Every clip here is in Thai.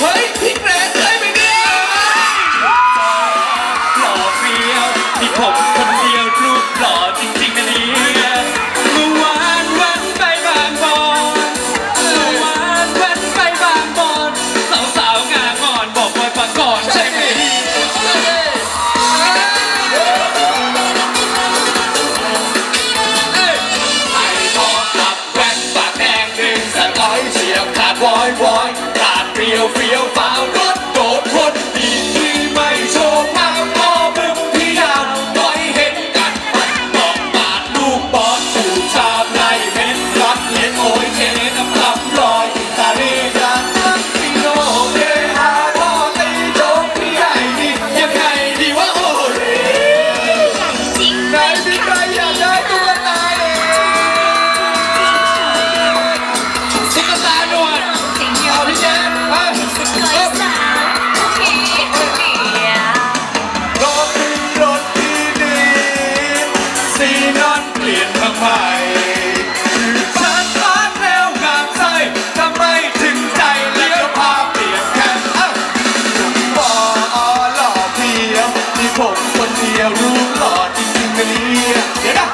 হয়ে ดี๋ยวรู้หลอดจริงๆนะเนี่ยเดี๋ยวนะ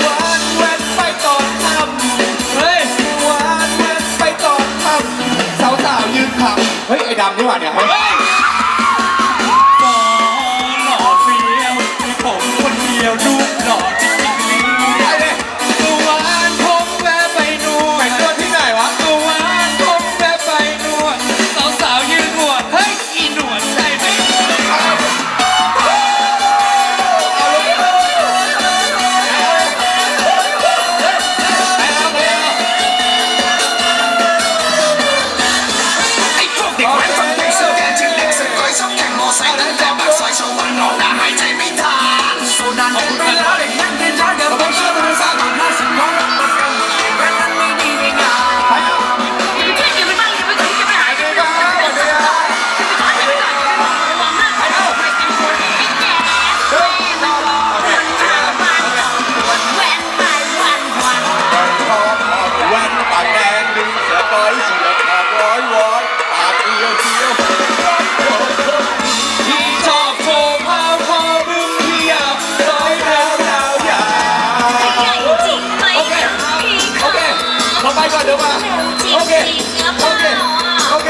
หวานแว่นไปต่อนทำเฮ้ยหวานแว่นไปต่อนทำสาวๆยืนขำเฮ้ยไอ้ดำนี่หว่าเนี่ยเฮ้ย เราไปก่อนเดี๋ยวมาจริงโอเคจริงหรือเปล่าโอเค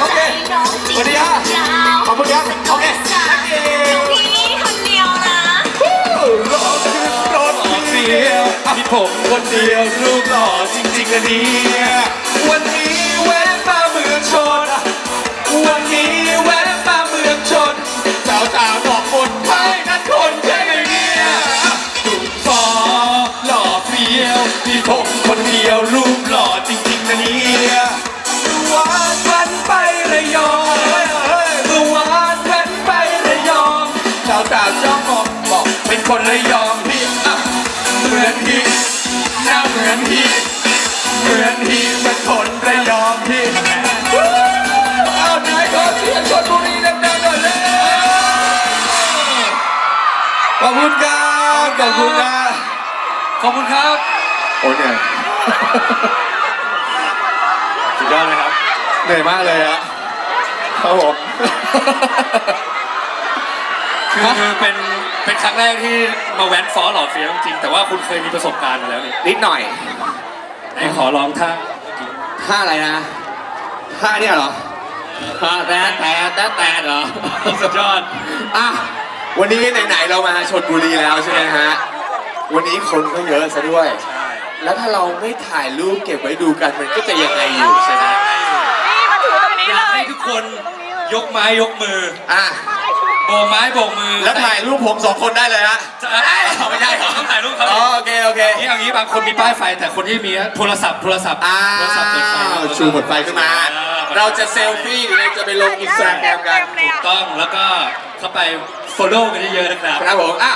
โอเคน้องจริงสวัสดีฮะยาวขอบคุณครับโอเคพี่คนเดียวนะรถขึ้นรถหล่อเฟี้ยวที่ผมคนเดียวรูปหล่อจริงๆนะเนี่ยวันนี้แวะมาเมืองชน วันนี้แวะมาเมืองชนสาวสาวๆบอกคนไทยนั้นคนใช่ไหมเนี่ยดุฟอหล่อเฟี้ยวที่ผมคนเดียวรูป องสาวสาวๆชอบบอกบอกเป็นคนระยองพี่อะเหมือนพี่หน้าเหมือนพี่เหมือนพี่เป็นคนระยองพี่เอาไหนขอเสียงชนบุรีดังๆหน่อยเลยขอบคุณครับขอบคุณนะขอบคุณครับโอ้ยเหนื่อยสุดยอดเลยครับเหนื่อยมากเลยอะครับผม คือเป็นเป็นครั้งแรกที่มาแว้นฟอหล่อเฟี้ยวจริงๆแต่ว่าคุณเคยมีประสบการณ์มาแล้วนี่นิดหน่อยไหนขอลองท่าท่าอะไรนะท่าเนี่ยเหรอท่าแต่แต่แต่แต่เหรอสุดยอดอะวันนี้ไหนๆเรามาชนบุรีแล้วใช่ไหมฮะวันนี้คนก็เยอะซะด้วย แล้วถ้าเราไม่ถ่ายรูปเก็บไว้ดูกันมันก็จะยังไงอยู่ใช่ไหมนี่มาถือตรงนี้อยากเลให้ยทุกคนยกไม้ยกมืออะ โบกไม้โบกมือแล้วถ่ายรูปผมสองคนได้เลยฮะเอ้ยไม่ได้เหรอต้องถ่ายรูปเขาอ๋อโอเคโอเคนี่เอางี้บางคนมีป้ายไฟ แต่คนที่มีโทรศัพท์โทรศัพท์อ้าโทรศัพท์เปิดไฟวชูหมดไฟขึ้นมา ออเราจะเซลฟี่หรือเราจะไปลงอินสตาแกรมกัน ถูกต้องแล้วก็เข้าไป follow กันเยอะๆนะครับ ครับผมอะ